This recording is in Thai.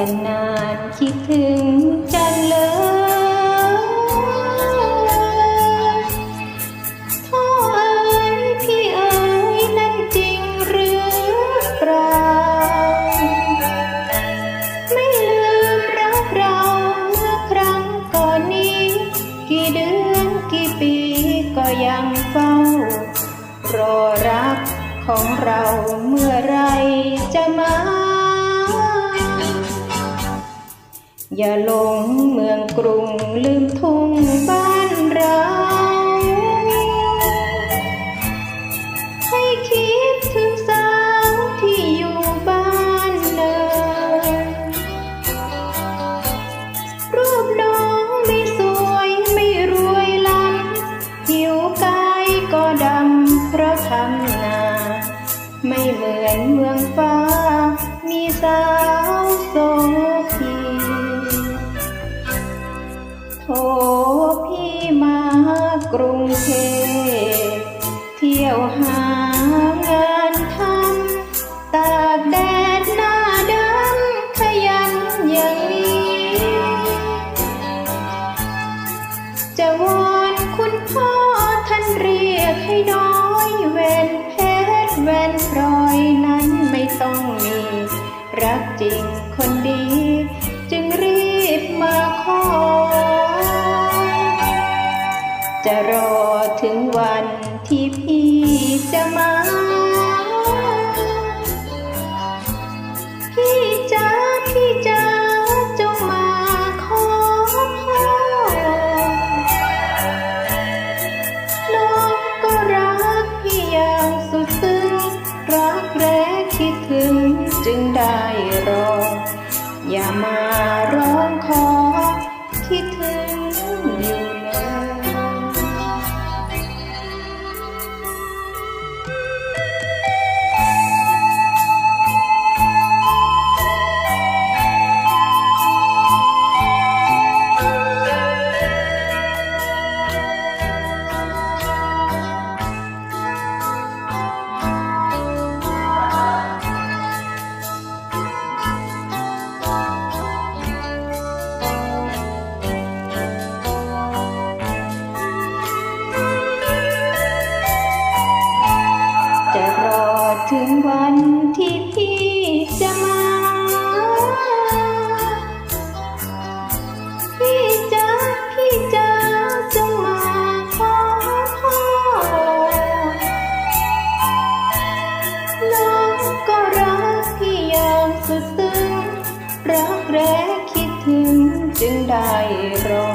กันนานคิดถึงจังเลยพ่อเอ๋ยพี่เอ๋ยนั่นจริงหรือเปล่า ไม่ลืมรักเราเมื่อครั้งก่อนนี้ กี่เดือนกี่ปีก็ยังเฝ้ารอรักของเราเมื่อไรจะมา อย่าหลงเมืองกรุงลืมทุ่งบ้านเรา ให้คิดถึงสาวที่อยู่บ้านเนินรูปน้องไม่สวยไม่รวยล้ำผิวกายก็ดำเพราะทำนา ไม่เหมือนเมืองฟ้ามีสาว กรุงเทพเที่ยวหางานทำตากแดดหน้าดำขยันอย่างนี้ จะวอนคุณพ่อท่านเรียกให้น้อยเวนเพชรเวนพลอยนั้นไม่ต้องมี รักจริงคนดี จึงรีบมาขอ จะรอถึงวันที่พี่จะมา พี่จ๋าพี่จ๋าจงมาขอพ่อน้องก็รักพี่อย่างสุดซึ้ง รักแรกคิดถึงจึงได้รอ อย่ามาร้องขอคิดถึง รอถึงวันที่พี่จะมา พี่จ๋าพี่จ๋าจงมาขอพ่อน้องก็รักพี่อย่างสุดซึ้งรักแรกคิดถึงจึงได้รอ